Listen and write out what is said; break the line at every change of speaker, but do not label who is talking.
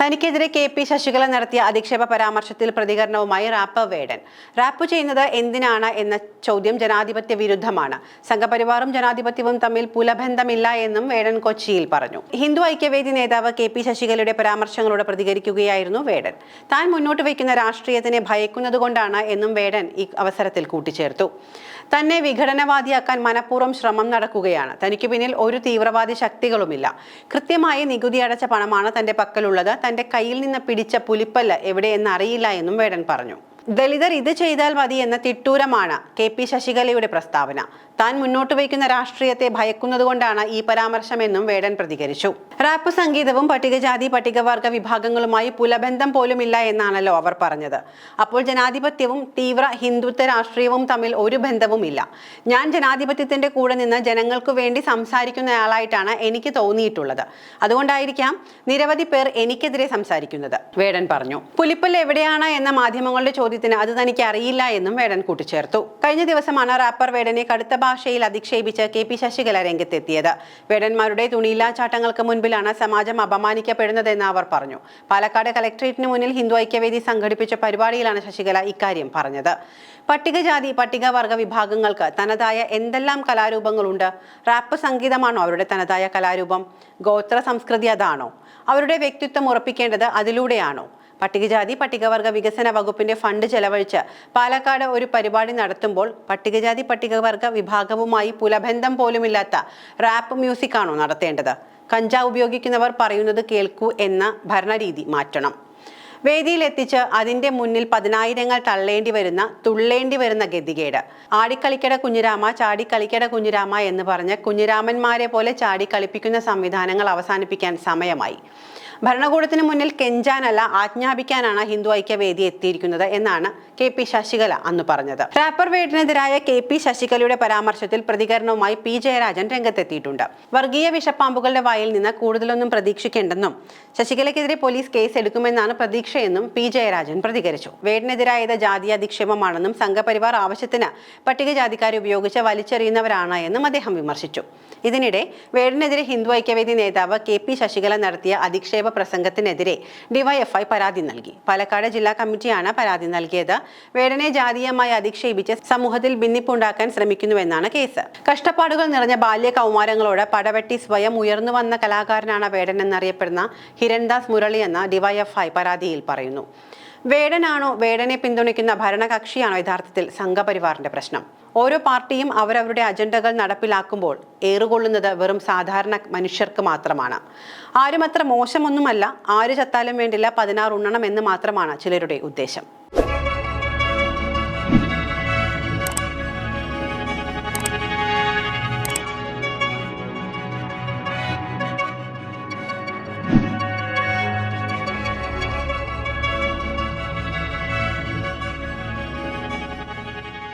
തനിക്കെതിരെ K P Sasikala നടത്തിയ അധിക്ഷേപ പരാമർശത്തിൽ പ്രതികരണവുമായി റാപ്പ് വേടൻ. റാപ്പ് ചെയ്യുന്നത് എന്തിനാണ് എന്ന ചോദ്യം ജനാധിപത്യ വിരുദ്ധമാണ്. സംഘപരിവാറും ജനാധിപത്യവും തമ്മിൽ പുലബന്ധമില്ല എന്നും വേടൻ കൊച്ചിയിൽ പറഞ്ഞു. ഹിന്ദു ഐക്യവേദി നേതാവ് കെ പി ശശികലയുടെ പരാമർശങ്ങളോട് പ്രതികരിക്കുകയായിരുന്നു വേടൻ. താൻ മുന്നോട്ട് വയ്ക്കുന്ന രാഷ്ട്രീയത്തിനെ ഭയക്കുന്നതുകൊണ്ടാണ് എന്നും വേടൻ ഈ അവസരത്തിൽ കൂട്ടിച്ചേർത്തു. തന്നെ വിഘടനവാദിയാക്കാൻ മനഃപൂർവം ശ്രമം നടക്കുകയാണ്. തനിക്ക് പിന്നിൽ ഒരു തീവ്രവാദി ശക്തികളുമില്ല. കൃത്യമായി നികുതി അടച്ച പണമാണ് തന്റെ പക്കലുള്ളത്. തന്റെ കയ്യിൽ നിന്ന് പിടിച്ച പുലിപ്പല്ല് എവിടെയെന്ന് അറിയില്ല എന്നും വേടൻ പറഞ്ഞു ദളിതർ ഇത് ചെയ്താൽ മതി എന്ന തിട്ടൂരമാണ് കെ പി ശശികലയുടെ പ്രസ്താവന. താൻ മുന്നോട്ട് വയ്ക്കുന്ന രാഷ്ട്രീയത്തെ ഭയക്കുന്നതുകൊണ്ടാണ് ഈ പരാമർശമെന്നും വേടൻ പ്രതികരിച്ചു. റാപ്പ് സംഗീതവും പട്ടികജാതി പട്ടികവർഗ വിഭാഗങ്ങളുമായി പുലബന്ധം പോലുമില്ല എന്നാണല്ലോ അവർ പറഞ്ഞത്. അപ്പോൾ ജനാധിപത്യവും തീവ്ര ഹിന്ദുത്വ രാഷ്ട്രീയവും തമ്മിൽ ഒരു ബന്ധവുമില്ല. ഞാൻ ജനാധിപത്യത്തിന്റെ കൂടെ നിന്ന് ജനങ്ങൾക്ക് വേണ്ടി സംസാരിക്കുന്നയാളായിട്ടാണ് എനിക്ക് തോന്നിയിട്ടുള്ളത്. അതുകൊണ്ടായിരിക്കാം നിരവധി പേർ എനിക്കെതിരെ സംസാരിക്കുന്നത്. വേടൻ പറഞ്ഞു. പുലിപ്പൽ എവിടെയാണ് എന്ന മാധ്യമങ്ങളുടെ ചോദ്യത്തിന് അത് തനിക്ക് അറിയില്ല എന്നും വേടൻ കൂട്ടിച്ചേർത്തു. കഴിഞ്ഞ ദിവസമാണ് റാപ്പർ വേടനെ കടുത്ത ഭാഷയിൽ അധിക്ഷേപിച്ച് കെ പി ശശികല രംഗത്തെത്തിയത്. വേടന്മാരുടെ തുണിയില്ലാച്ചാട്ടങ്ങൾക്ക് മുൻപിലാണ് സമാജം അപമാനിക്കപ്പെടുന്നതെന്ന് അവർ പറഞ്ഞു. പാലക്കാട് കലക്ട്രേറ്റിന് മുന്നിൽ ഹിന്ദു ഐക്യവേദി സംഘടിപ്പിച്ച പരിപാടിയിലാണ് ശശികല ഇക്കാര്യം പറഞ്ഞത്. പട്ടികജാതി പട്ടികവർഗ വിഭാഗങ്ങൾക്ക് തനതായ എന്തെല്ലാം കലാരൂപങ്ങളുണ്ട്? റാപ്പ് സംഗീതമാണോ അവരുടെ തനതായ കലാരൂപം? ഗോത്ര സംസ്കൃതി അതാണോ? അവരുടെ വ്യക്തിത്വം ഉറപ്പിക്കേണ്ടത് അതിലൂടെയാണോ? പട്ടികജാതി പട്ടികവർഗ വികസന വകുപ്പിന്റെ ഫണ്ട് ചെലവഴിച്ച് പാലക്കാട് ഒരു പരിപാടി നടത്തുമ്പോൾ പട്ടികജാതി പട്ടികവർഗ വിഭാഗവുമായി പുലബന്ധം പോലുമില്ലാത്ത റാപ്പ് മ്യൂസിക് ആണോ നടത്തേണ്ടത്? കഞ്ചാവ് ഉപയോഗിക്കുന്നവർ പറയുന്നത് കേൾക്കൂ എന്ന ഭരണരീതി മാറ്റണം. വേദിയിലെത്തിച്ച് അതിന്റെ മുന്നിൽ പതിനായിരങ്ങൾ തള്ളേണ്ടി വരുന്ന തുള്ളേണ്ടി വരുന്ന ഗതികേട്. ആടിക്കളിക്കട കുഞ്ഞിരാമ ചാടിക്കളിക്കട കുഞ്ഞിരാമ എന്ന് പറഞ്ഞ് കുഞ്ഞിരാമന്മാരെ പോലെ ചാടിക്കളിപ്പിക്കുന്ന സംവിധാനങ്ങൾ അവസാനിപ്പിക്കാൻ സമയമായി. ഭരണകൂടത്തിന് മുന്നിൽ കെഞ്ചാനല്ല ആജ്ഞാപിക്കാനാണ് ഹിന്ദു ഐക്യവേദി എത്തിയിരിക്കുന്നത് എന്നാണ് കെ പി ശശികല അന്ന് പറഞ്ഞത്. റാപ്പർ വേഡിനെതിരായ കെ പി ശശികലയുടെ പരാമർശത്തിൽ പ്രതികരണവുമായി പി ജയരാജൻ രംഗത്തെത്തിയിട്ടുണ്ട്. വർഗീയ വിഷപ്പാമ്പുകളുടെ വായിൽ നിന്ന് കൂടുതലൊന്നും പ്രതീക്ഷിക്കേണ്ടെന്നും ശശികലയ്ക്കെതിരെ പോലീസ് കേസ് എടുക്കുമെന്നാണ് പ്രതീക്ഷയെന്നും പി ജയരാജൻ പ്രതികരിച്ചു. വേടിനെതിരായത് ജാതി അധിക്ഷേപമാണെന്നും സംഘപരിവാർ ആവശ്യത്തിന് പട്ടികജാതിക്കാരെ ഉപയോഗിച്ച് വലിച്ചെറിയുന്നവരാണ് എന്നും അദ്ദേഹം വിമർശിച്ചു. ഇതിനിടെ വേടിനെതിരെ ഹിന്ദു ഐക്യവേദി നേതാവ് കെ പി ശശികല നടത്തിയ അധിക്ഷേപ പ്രസംഗത്തിനെതിരെ ഡിവൈഎഫ്ഐ പരാതി നൽകി. പാലക്കാട് ജില്ലാ കമ്മിറ്റിയാണ് പരാതി നൽകിയത്. വേടനെ ജാതീയമായി അധിക്ഷേപിച്ച് സമൂഹത്തിൽ ഭിന്നിപ്പുണ്ടാക്കാൻ ശ്രമിക്കുന്നുവെന്നാണ് കേസ്. കഷ്ടപ്പാടുകൾ നിറഞ്ഞ ബാല്യ കൗമാരങ്ങളോട് പടവെട്ടി സ്വയം ഉയർന്നു വന്ന കലാകാരനാണ് വേടൻ എന്നറിയപ്പെടുന്ന ഹിരൺദാസ് മുരളി എന്ന ഡിവൈഎഫ്ഐ പരാതിയിൽ പറയുന്നു. വേടനാണോ വേടനെ പിന്തുണയ്ക്കുന്ന ഭരണകക്ഷിയാണോ യഥാർത്ഥത്തിൽ സംഘപരിവാറിന്റെ പ്രശ്നം? ഓരോ പാർട്ടിയും അവരവരുടെ അജണ്ടകൾ നടപ്പിലാക്കുമ്പോൾ ഏറുകൊള്ളുന്നത് വെറും സാധാരണ മനുഷ്യർക്ക് മാത്രമാണ്. ആരും അത്ര മോശമൊന്നുമല്ല ആര് ചത്താലും വേണ്ടില്ല പതിനാറ് ഉണ്ണണം എന്ന് മാത്രമാണ് ചിലരുടെ ഉദ്ദേശം.